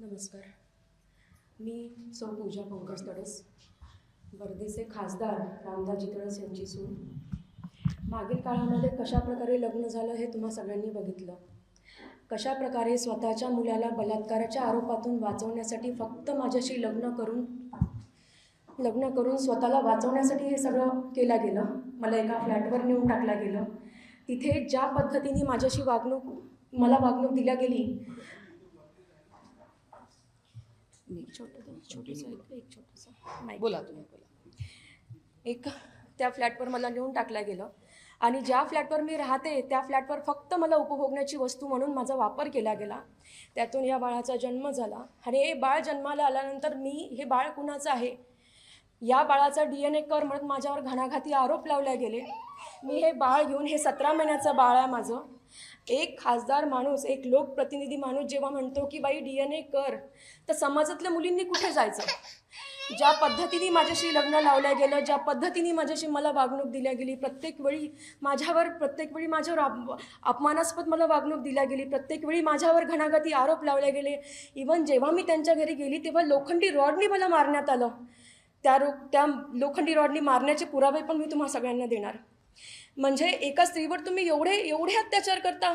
नमस्कार. मी सौ पूजा पंकज तडस वर्धेचे खासदार रामदाजी तडस यांची सून मागील काळामध्ये कशाप्रकारे लग्न झालं हे तुम्हा सगळ्यांनी बघितलं. कशाप्रकारे स्वतःच्या मुलाला बलात्काराच्या आरोपातून वाचवण्यासाठी फक्त माझ्याशी लग्न करून लग्न करून स्वतःला वाचवण्यासाठी हे सगळं केलं गेलं. मला एका फ्लॅटवर नेऊन टाकलं गेलं. तिथे ज्या पद्धतीने माझ्याशी वागणूक मला वागणूक दिल्या गेली एक छोटं छोटंसं एक. बोला तुम्ही. बोला. एक त्या फ्लॅटवर मला नेऊन टाकलं गेलं. आणि ज्या फ्लॅटवर मी राहते त्या फ्लॅटवर फक्त मला उपभोगण्याची वस्तू म्हणून माझा वापर केला गेला. त्यातून या बाळाचा जन्म झाला. आणि हे बाळ जन्माला आल्यानंतर मी हे बाळ कुणाचं आहे? या बाळाचा डी एन ए कर म्हणत माझ्यावर घणाघाती आरोप लावले गेले. मी हे बाळ घेऊन हे सतरा महिन्याचं बाळ आहे माझं. एक खासदार माणूस एक लोकप्रतिनिधी माणूस जेव्हा म्हणतो की बाई डी एन ए कर तर समाजातल्या मुलींनी कुठे जायचं? ज्या पद्धतीने माझ्याशी लग्न लावल्या गेलं ज्या पद्धतीने माझ्याशी मला वागणूक दिल्या गेली प्रत्येक वेळी माझ्यावर प्रत्येक वेळी माझ्यावर अपमानास्पद मला वागणूक दिल्या गेली प्रत्येक वेळी माझ्यावर घणाघाती आरोप लावले गेले. इवन जेव्हा मी त्यांच्या घरी गेली तेव्हा लोखंडी रॉडनी मला मारण्यात आलं. त्या रो त्या लोखंडी रॉडनी मारण्याचे पुरावे पण मी तुम्हा सगळ्यांना देणार. म्हणजे एका स्त्रीवर तुम्ही एवढे एवढे अत्याचार करता?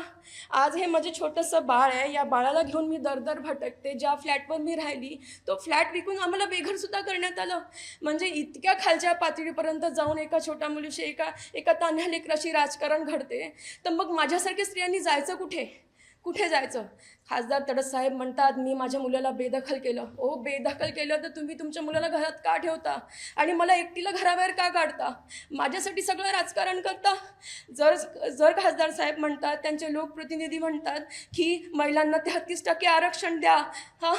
आज हे माझे छोटंसं बाळ आहे या बाळाला घेऊन मी दरदर भटकते. ज्या फ्लॅटवर मी राहिली तो फ्लॅट विकून आम्हाला बेघरसुद्धा करण्यात आलं. म्हणजे इतक्या खालच्या पातळीपर्यंत जाऊन एका छोट्या मुलीशी एका एका तान्ह्या लेकराशी राजकारण घडते. तर मग माझ्यासारख्या स्त्रियांनी जायचं कुठे? कुठे जायचं? खासदार तडस साहेब म्हणतात मी माझ्या मुलाला बेदखल केलं. ओ बेदखल केलं? तर तुम्ही तुमच्या मुलाला घरात का ठेवता? आणि मला एकटीला घराबाहेर का काढता? माझ्यासाठी सगळं राजकारण करता? जर जर खासदार साहेब म्हणतात त्यांचे लोकप्रतिनिधी म्हणतात की महिलांना तेहतीस टक्के आरक्षण द्या. हां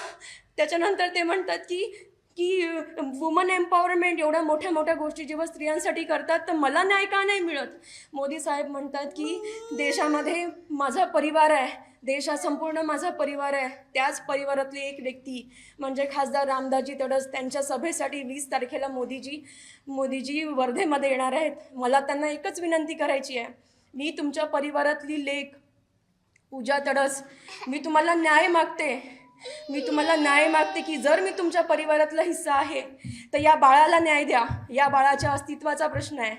त्याच्यानंतर ते म्हणतात की की वुमन एम्पॉवरमेंट एवढ्या मोठ्या मोठ्या गोष्टी जेव्हा स्त्रियांसाठी करतात तर मला न्याय का नाही मिळत? मोदी साहेब म्हणतात की देशामध्ये माझा परिवार आहे. देश हा संपूर्ण माझा परिवार आहे. त्याच परिवारातली एक व्यक्ती म्हणजे खासदार रामदाजी तडस त्यांच्या सभेसाठी वीस तारखेला मोदीजी मोदीजी वर्धेमध्ये येणार आहेत. मला त्यांना एकच विनंती करायची आहे. मी तुमच्या परिवारातली लेख पूजा तडस मी तुम्हाला न्याय मागते. मी तुम्हाला न्याय मागते की जर मी तुमच्या परिवारातला हिस्सा आहे तर या बाळाला न्याय द्या. या बाळाच्या अस्तित्वाचा प्रश्न आहे.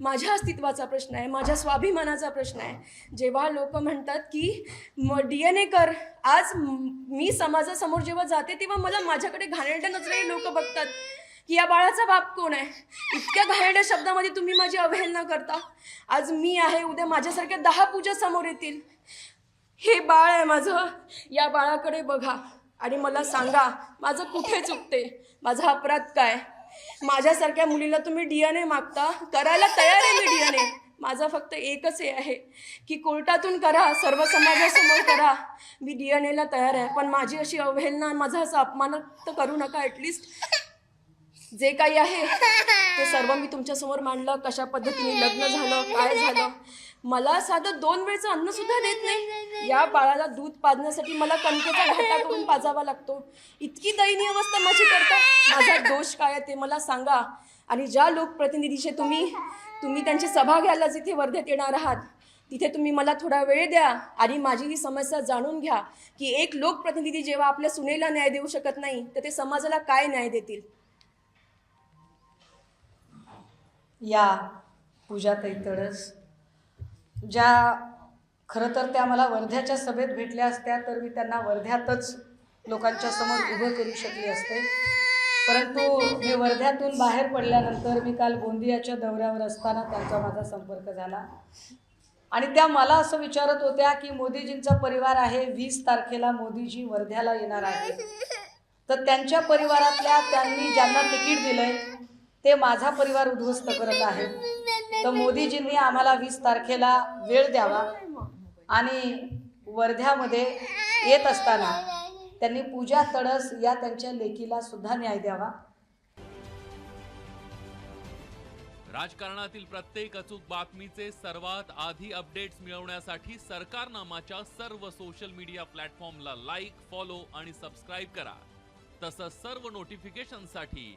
माझ्या अस्तित्वाचा प्रश्न आहे माझ्या स्वाभिमानाचा प्रश्न आहे. जेव्हा लोक म्हणतात की म डी एन ए कर. आज मी समाजासमोर जेव्हा जाते तेव्हा मला माझ्याकडे घाणेरड्या नजरेने लोक बघतात की या बाळाचा बाप कोण आहे? इतक्या घाणेरड्या शब्दामध्ये तुम्ही माझी अवहेलना करता. आज मी आहे उद्या माझ्यासारख्या दहा पूजा समोर येतील. हे बाळ आहे माझं. या बाळाकडे बघा आणि मला सांगा माझं कुठे चुकते? माझा अपराध काय? माझ्यासारख्या मुलीला तुम्ही डी एन ए मागता? करायला तयार आहे मी डी एन ए फक्त एकच हे आहे की कोर्टातून करा सर्व समाजासमोर करा. मी डी एन एला तयार आहे पण माझी अशी अवहेलना माझा असा अपमान तर करू नका ॲटलिस्ट जे काही आहे ते सर्व मी तुमच्यासमोर मांडलं. कशा पद्धतीने लग्न झालं काय झालं? मला साधं दोन वेळचं अन्न सुद्धा देत नाही. या बाळाला दूध पाजण्यासाठी मला कणकेचा घाटा करून पाजावा लागतो. इतकी दयनीय अवस्था माझी करता. माझा दोष काय आहे ते मला सांगा. आणि ज्या लोकप्रतिनिधीचे तुम्ही तुम्ही त्यांची सभा घ्यायला जिथे वर्धेत येणार आहात तिथे तुम्ही मला थोडा वेळ द्या आणि माझी ही समस्या जाणून घ्या की एक लोकप्रतिनिधी जेव्हा आपल्या सुनेला न्याय देऊ शकत नाही तर ते समाजाला काय न्याय देतील? या पूजाताई तडस. ज्या खरं तर त्या मला वर्ध्याच्या सभेत भेटल्या असत्या तर मी त्यांना वर्ध्यातच लोकांच्या समोर उभं करू शकली असते. परंतु मी वर्ध्यातून बाहेर पडल्यानंतर मी काल गोंदियाच्या दौऱ्यावर असताना त्यांचा माझा संपर्क झाला. आणि त्या मला असं विचारत होत्या की मोदीजींचा परिवार आहे वीस तारखेला मोदीजी वर्ध्याला येणार आहे तर त्यांच्या परिवारातल्या त्यांनी ज्यांना तिकीट दिलं आहे ते माझा परिवार उद्ध्वस्त करत आहेत तर मोदीजींनी आम्हाला वीस तारखेला वेळ द्यावा. आणि वर्ध्यामध्ये येत असताना त्यांनी पूजा तडस या त्यांच्या लेकीला सुद्धा न्याय द्यावा. राजकारणातील प्रत्येक अचूक बातमीचे सर्वात आधी अपडेट्स मिळवण्यासाठी सरकारनामाच्या सर्व सोशल मीडिया प्लॅटफॉर्मला लाईक फॉलो आणि सबस्क्राईब करा. तसंच सर्व नोटिफिकेशनसाठी